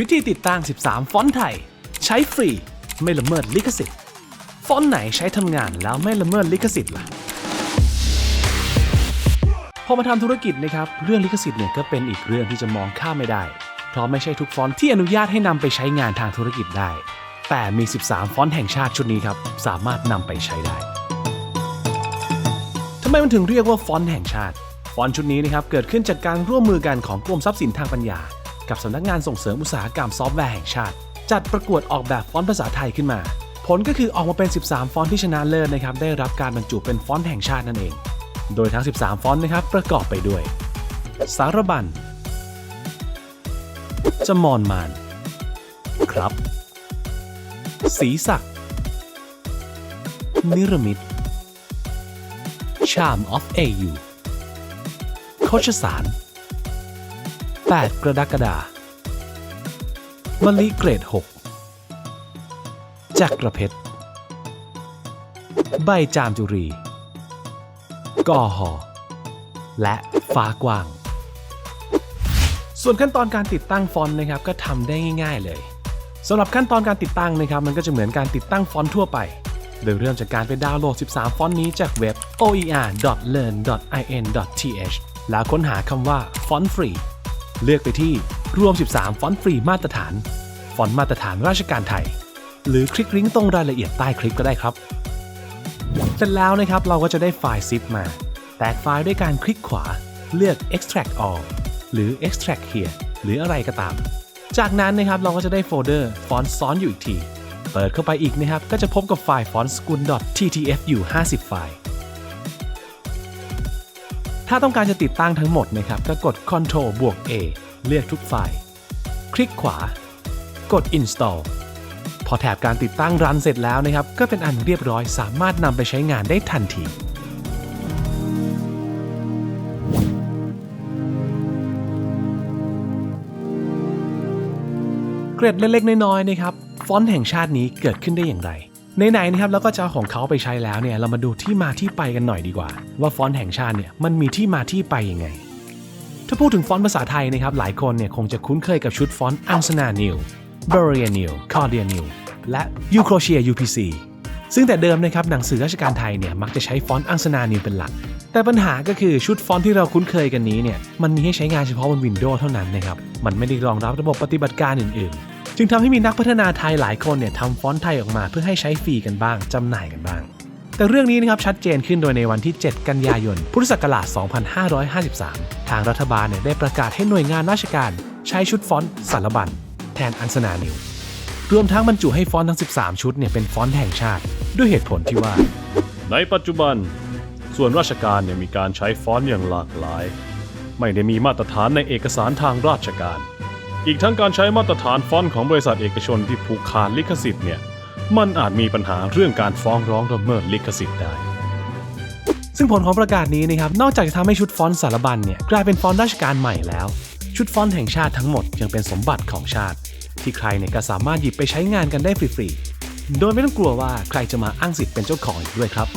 วิธีติดตั้ง 13 ฟอนต์ไทย ใช้ฟรี ไม่ละเมิดลิขสิทธิ์ ฟอนต์ไหนใช้ทำงานแล้วไม่ละเมิดลิขสิทธิ์ล่ะ พอมาทำธุรกิจนะครับ เรื่องลิขสิทธิ์เนี่ยก็เป็นอีกเรื่องที่จะมองข้ามไม่ได้ เพราะไม่ใช่ทุกฟอนต์ที่อนุญาตให้นำไปใช้งานทางธุรกิจได้ แต่มี 13 ฟอนต์แห่งชาติชุดนี้ครับ สามารถนำไปใช้ได้ทำไมมันถึงเรียกว่าฟอนต์แห่งชาติ ฟอนต์ชุดนี้นะครับเกิดขึ้นจากการร่วมมือกันของกรมทรัพย์สินทางปัญญา กับสำนักงานส่งเสริมอุตสาหกรรมซอฟต์แวร์แห่งชาติ จัดประกวดออกแบบฟอนต์ภาษาไทยขึ้นมา ผลก็คือออกมาเป็น 13 ฟอนต์ที่ชนะเลิศนะครับได้รับการบรรจุเป็นฟอนต์แห่งชาตินั่นเอง โดยทั้ง 13 ฟอนต์นะครับประกอบไปด้วย สารบัญจมอนมาน ครับ สีศัก นิรมิต Charm of AU โคชสาร 8 กรกฎาคมมะลิเกรด 6 จักรเพชร ใบจามจุรี กอหอ และฟ้ากว้าง ส่วนขั้นตอนการติดตั้งฟอนต์นะครับก็ทำได้ง่าย ๆ เลยสำหรับขั้นตอนการติดตั้งนะครับมันก็จะเหมือนการติดตั้งฟอนต์ทั่วไป โดยเริ่มจากการไปดาวน์โหลด 13 ฟอนต์นี้จากเว็บ oer.learn.in.th แล้วค้นหาคำว่าฟอนต์ฟรี เลือกไปที่รวม 13 ฟอนต์ฟรีมาตรฐาน ฟอนต์มาตรฐานราชการไทย หรือคลิกลิงก์ตรงรายละเอียดใต้คลิปก็ได้ครับ เสร็จแล้วนะครับเราก็จะได้ไฟล์ zip มา แตกไฟล์ด้วยการคลิกขวาเลือก extract all หรือ extract here หรืออะไรก็ตาม จากนั้นนะครับเราก็จะได้โฟลเดอร์ฟอนต์ซ้อนอยู่อีกที เปิดเข้าไปอีกนะครับก็จะพบกับไฟล์ฟอนต์สกุล .ttf อยู่50 ไฟล์ ถ้าต้องการจะติดตั้งทั้งหมดนะครับ ก็กด Ctrl บวก A เลือกทุกไฟล์ คลิกขวา กด install พอแถบการติดตั้งรันเสร็จแล้วนะครับ ก็เป็นอันเรียบร้อยสามารถนำไปใช้งานได้ทันทีเกร็ดเล็กๆน้อยๆนะครับ ฟอนต์แห่งชาตินี้เกิดขึ้นได้อย่างไร ไหนๆนะครับแล้วก็จะเอาของเขาไปใช้แล้วเนี่ยเรามาดูที่มาที่ไปกันหน่อยดีกว่า ว่าฟอนต์แห่งชาติเนี่ยมันมีที่มาที่ไปยังไง ถ้าพูดถึงฟอนต์ภาษาไทยนะครับหลายคนเนี่ยคงจะคุ้นเคยกับชุดฟอนต์อังสนานิวเบเรียนิวคอร์เดียนิวและยูโครเชีย UPC ซึ่งแต่เดิมนะครับหนังสือราชการไทยเนี่ยมักจะใช้ฟอนต์อังสนานิวเป็นหลัก แต่ปัญหาก็คือชุดฟอนต์ที่เราคุ้นเคยกันนี้เนี่ยมันมีให้ใช้งานเฉพาะบน Windows เท่านั้นนะครับมันไม่ได้รองรับระบบปฏิบัติการอื่นๆ จึงทำให้มีนักพัฒนาไทยหลายคนเนี่ยทำฟอนต์ไทยออกมา เพื่อให้ใช้ฟรีกันบ้างจำหน่ายกันบ้าง แต่เรื่องนี้นะครับชัดเจนขึ้นโดยในวันที่ 7 กันยายน พุทธศักราช 2553 ทางรัฐบาลเนี่ยได้ประกาศให้หน่วยงานราชการ ใช้ชุดฟอนต์สารบัญแทนอังสนานิวรวมทั้งบรรจุให้ฟอนต์ทั้ง 13 ชุดเนี่ยเป็นฟอนต์แห่งชาติ ด้วยเหตุผลที่ว่า ในปัจจุบัน ส่วนราชการเนี่ยมีการใช้ฟอนต์อย่างหลากหลาย ไม่ได้มีมาตรฐานในเอกสารทางราชการ อีกทั้งการใช้มาตรฐานฟอนต์ของบริษัทเอกชนที่ผูกขาดลิขสิทธิ์เนี่ย มันอาจมีปัญหาเรื่องการฟ้องร้องละเมิดลิขสิทธิ์ได้ ซึ่งผลของประกาศนี้นะครับ นอกจากจะทำให้ชุดฟอนต์สารบัญเนี่ยกลายเป็นฟอนต์ราชการใหม่แล้ว ชุดฟอนต์แห่งชาติทั้งหมดยังเป็นสมบัติของชาติ ที่ใครเนี่ยก็สามารถหยิบไปใช้งานกันได้ฟรีๆ โดยไม่ต้องกลัวว่าใครจะมาอ้างสิทธิ์เป็นเจ้าของอีกด้วยครับ